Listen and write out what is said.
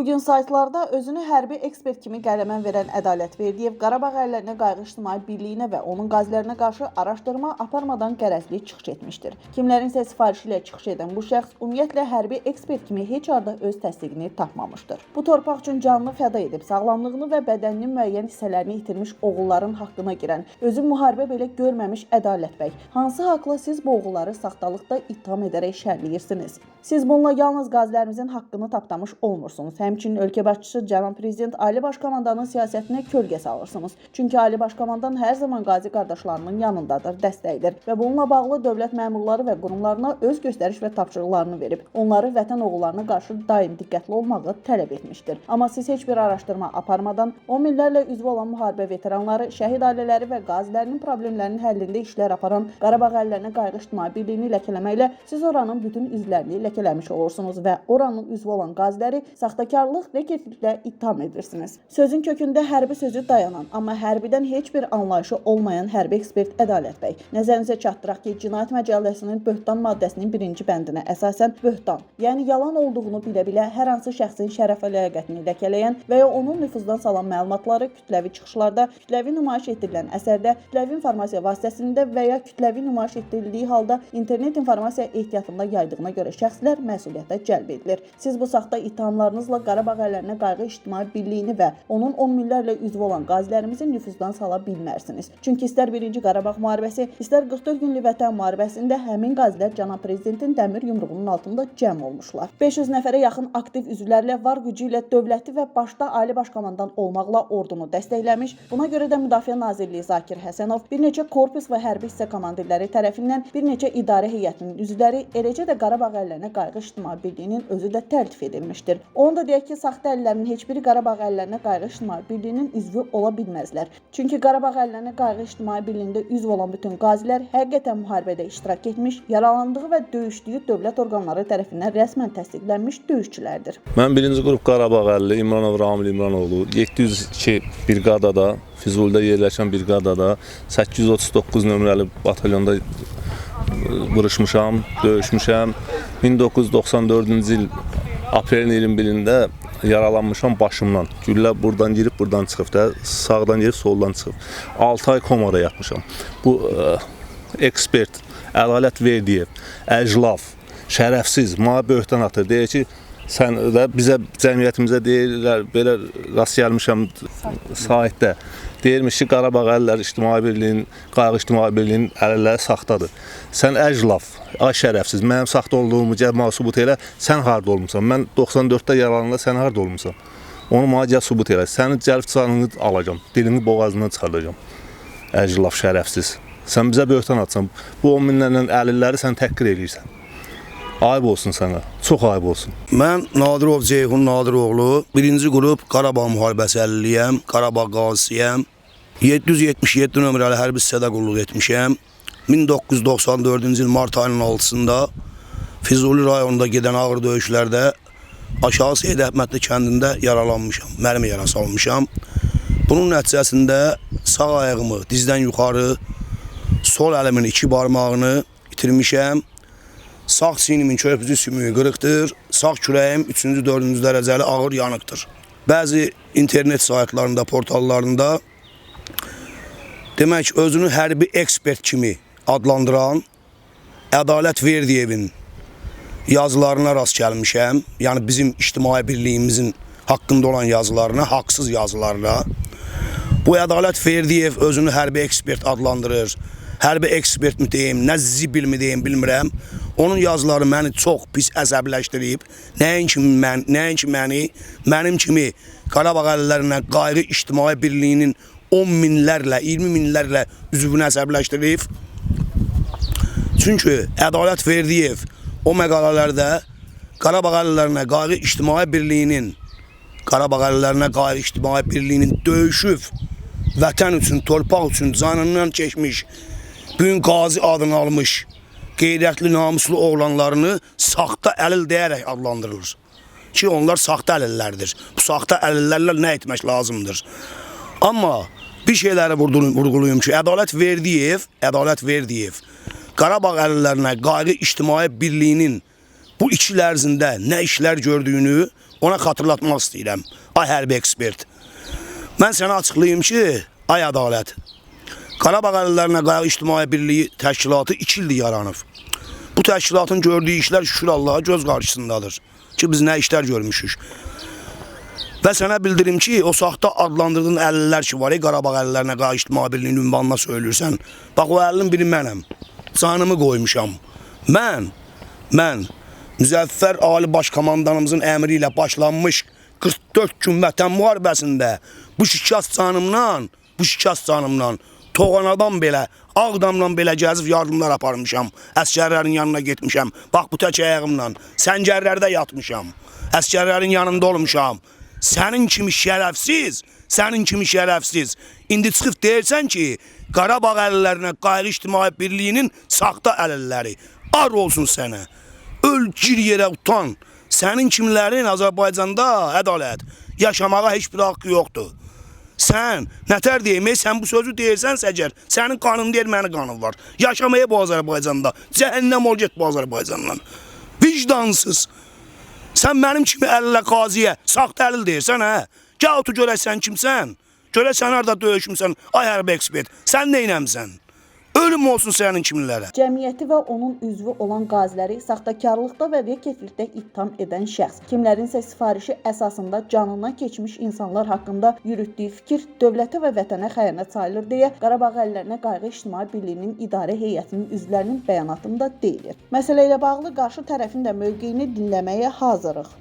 Bugün saytlarda özünü hərbi ekspert kimi qələmə verən Ədalət Verdiyev Qarabağ ərlərinə qayğı ictimai birliyinə və onun qazilərinə qarşı araşdırma aparmadan qərəzli çıxış etmişdir. Kimlərin isə sifarişi ilə çıxış edən bu şəxs ümumiyyətlə hərbi ekspert kimi heç arada öz təsdiqini tapmamışdır. Bu torpaq üçün canını fəda edib sağlamlığını və bədəninin müəyyən hissələrini itirmiş oğulların haqqına girən, özü müharibə belə görməmiş Ədalət bəy, hansı haqla siz bu oğulları saxtalıqda ittiham edərək şərləyirsiniz? Siz bununla yalnız qazilərimizin haqqını tapdamış olmursunuz. Həmçinin ölkə başçısı cənab prezident Ali Baş Komandanın siyasətinə kölgə salırsınız. Çünki Ali Baş Komandan hər zaman qazi qardaşlarının yanındadır, dəstəkdir və bununla bağlı dövlət məmurları və qurumlarına öz göstəriş və tapşırıqlarını verib. Onları vətən oğullarına qarşı daim diqqətli olmağı tələb etmişdir. Amma siz heç bir araşdırma aparmadan on minlərlə üzvü olan müharibə veteranları, şəhid ailələri və qazilərinin problemlərinin həllində işlər aparan Qarabağ əllərinə qayğı ictimai birliyini ləkələməklə siz oranın bütün üzvlərini ləkələmiş olursunuz və oranın üzvü olan qaziləri saxtakarlıq, reketliklə ittiham edirsiniz. Sözün kökündə hərbi sözü dayanan, amma hərbidən heç bir anlayışı olmayan hərbi ekspert Ədalət bəy nəzərinizə çatdıraq ki, Cinayət Məcəlləsinin böhtan maddəsinin birinci bəndinə əsasən böhtan, yəni yalan olduğunu bilə-bilə hər hansı şəxsin şərəf və ləyaqətini ləkələyən və ya onun nüfuzdan salan məlumatları kütləvi çıxışlarda, kütləvi nümayiş etdirilən əsərdə, kütləvi informasiya vasitəsində və ya kütləvi nümayiş etdirildiyi halda internet informasiya ehtiyatında yaydığına görə şəxslər məsuliyyətə cəlb edilir. Siz bu saxta ittihamlarınızla Qarabağ ərlərinə qayğı ictimai birliyini və onun 10 minlərlə üzvü olan qazilərimizi nüfuzdan sala bilmərsiniz. Çünki istər 1-ci Qarabağ müharibəsi, istər 44 günlük vətən müharibəsində həmin qazilər cənab prezidentin dəmir yumruğunun altında cəm olmuşlar. 500 nəfərə yaxın aktiv üzvlərlə var gücü ilə dövləti və başda Ali Baş Komandan olmaqla ordunu dəstəkləmiş. Buna görə də Müdafiə Nazirliyi Zakir Həsənov bir neçə korpus və hərbi hissə komandirləri tərəfindən bir neçə idarə heyətinin üzvləri, eləcə də Qarabağ əllərinə qayğı ictimai birliyinin özü də təltif edilmişdir. Onu da deyək ki, saxta əllərin heç biri Qarabağ əllərinə qayğı ictimai birliyinin üzvü ola bilməzlər. Çünki Qarabağ əllərinə qayğı ictimai birliyində üzv olan bütün qazilər həqiqətən müharibədə iştirak etmiş, yaralandığı və döyüşdüyü dövlət orqanları tərəfindən rəsmən təsdiqlənmiş döyüşçülərdir. Mən birinci qrup Qarabağ əlli İmranov Ramil İmranoğlu 702 briqadada Füzulidə yerləşən briqadada 839 nömrəli batalyonda e, vuruşmuşam, döyüşmüşəm. 1994-cü il aprelin 21-də yaralanmışam başımdan. Güllə buradan girib buradan çıxıb da, sağdan girib soldan çıxıb. 6 ay komada yatmışam. Bu ə, ekspert Ədalət Verdiyev, əclaf, şərəfsiz, mənə böhtan atır. Deyir ki, sən də bizə cəmiyyətimizə deyirlər, belə rast gəlmişəm saytdə. Deyirmiş ki, Qarabağ Əllər İctimai Birliyinin, Qayğı İctimai Birliyinin əlləri saxtadır. Sən əclaf, ay şərəfsiz, mənim saxta olduğumu mənə sübut elə. Sən harda olmusan? Mən 94-də yaralananda sən harda olmusan? Onu mənə gəl sübut elə. Sənin cəlb canını alacağam, dilini boğazından çıxardacağam. Əclaf şərəfsiz. Sən bizə böhtan atsan, bu 10 minlərlə əlilləri sən təhqir edirsən. Ayıb olsun sənə. Çox ayıb olsun. Mən Nadirov Ceyhun Nadiroğlu, birinci qrup Qarabağ müharibəsi əliliyəm, Qarabağ qazisiyəm. 777 nömrəli hərbi hissədə qulluq etmişəm. 1994-cü il mart ayının 6-sında Füzuli rayonunda gedən ağır döyüşlərdə aşağı Seyid Əhmədli kəndində yaralanmışam, mərmi yarası almışam. Bunun nəticəsində sağ ayağımı dizdən yuxarı, sol əlimin iki barmağını itirmişəm. Sağ çiynimin körpücü sümüyü qırıqdır. Sağ kürəyim 3-cü, 4-cü dərəcəli ağır yanıqdır. Bəzi internet saytlarında, portallarında demək özünü hərbi ekspert kimi adlandıran Ədalət Verdiyevin yazılarına rast gəlmişəm. Yəni bizim ictimai birliyimizin haqqında olan yazılarına, haqsız yazılarına. Bu Ədalət Verdiyev özünü hərbi ekspert adlandırır. Hərbi ekspert mi deyim, nə zibil mi deyim bilmirəm. Onun yazıları məni çox pis əsəbləşdirib. Nəinki mən, nəinki məni, mənim kimi Qarabağ əllərinə qayğı ictimai birliyinin 10 minlərlə, 20 minlərlə üzvünü əsəbləşdirib. Çünki Ədalət Verdiyev o məqalələrdə Qarabağ əllərinə qayğı ictimai birliyinin Qarabağ əllərinə qayğı ictimai birliyinin döyüşüb vətən üçün, torpaq üçün canından keçmiş, bu gün qazi adını almış qeyrətli, namuslu oğlanlarını saxta əlil deyərək adlandırılır. Ki onlar saxta əlillərdir. Bu saxta əlillərlə nə etmək lazımdır? Amma bir şeyləri vurğulayım ki, Ədalət Verdiyev, Ədalət Verdiyev Qarabağ əlillərinə qayğı ictimai birliyinin bu iki il ərzində nə işlər gördüyünü ona xatırlatmaq istəyirəm. Ay hərbi ekspert. Mən sənə açıqlayım ki, ay ədalət. Qarabağ əllərinə qayğı İctimai Birliyi təşkilatı 2 ildir yaranıb. Bu təşkilatın gördüyü işlər şükür Allaha göz qarşısındadır. Ki biz nə işlər görmüşük. Və sənə bildirim ki, o saxta adlandırdığın əlillər ki var, ey Qarabağ əlillərinə qayğı İctimai Birliyinin ünvanına söylürsən. Bax o əlilin biri mənəm. Canımı qoymuşam. Mən, mən Müzəffər Ali Baş Komandanımızın əmri ilə başlanmış 44 gün vətən müharibəsində bu şikast canımdan, bu şikast canımdan Toğanadan belə, Ağdamdan belə gəzib yardımlar aparmışam. Əskərlərin yanına getmişəm. Bax bu tək ayağımla səngərlərdə yatmışam. Əskərlərin yanında olmuşam. Sənin kimi şərəfsiz, sənin kimi şərəfsiz. İndi çıxıb deyirsən ki, Qarabağ əlillərinə Qayğı İctimai Birliyinin saxta əlilləri. Ar olsun sənə. Öl gir yerə utan. Sənin kimlərin Azərbaycanda ədalət yaşamağa heç bir haqqı yoxdur. Sən nətər deyim, ey, sən bu sözü deyirsən səcər, sənin qanın deyil, mənim qanım var. Yaşamaya bu Azərbaycanda. Cəhənnəm ol get bu Azərbaycandan. Vicdansız. Sən mənim kimi əllə qaziyə saxta əlil deyirsən, hə? Gəl otur görək sən kimsən? Görək sən harda döyüşmüsən, ay hərbi ekspert. Sən neynəmsən? Ölüm olsun sənin kimlərə. Cəmiyyəti və onun üzvü olan qaziləri saxtakarlıqda və vəkillikdə ittiham edən şəxs, kimlərinsə sifarişi əsasında canından keçmiş insanlar haqqında yürütdüyü fikir dövlətə və vətənə xəyanət sayılır deyə Qarabağ əllərinə qayğı İctimai Birliyinin idarə heyətinin üzvlərinin bəyanatında deyilir. Məsələ ilə bağlı qarşı tərəfin də mövqeyini dinləməyə hazırıq.